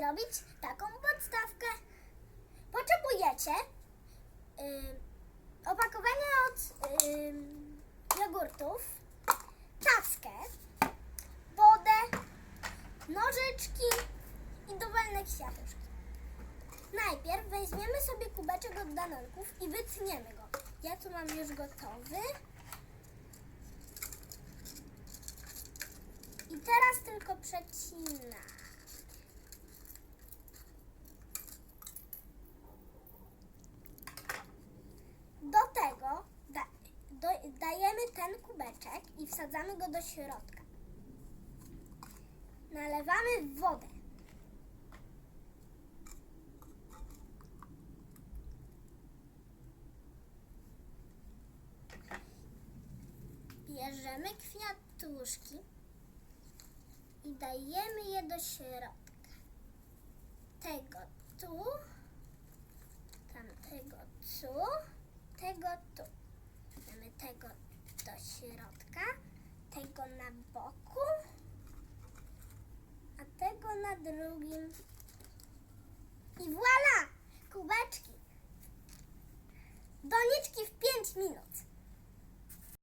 robić taką podstawkę. Potrzebujecie ym, opakowanie od ym, jogurtów, czaskę, wodę, nożyczki i dowolne kwiatuszki. Najpierw weźmiemy sobie kubeczek od danonków i wytniemy go. Ja tu mam już gotowy. I teraz tylko przecinam. Do tego da, do, dajemy ten kubeczek i wsadzamy go do środka. Nalewamy wodę. Bierzemy kwiatuszki i dajemy je do środka. Tego tu, tamtego tu, tego tu. Do środka, tego na boku, a tego na drugim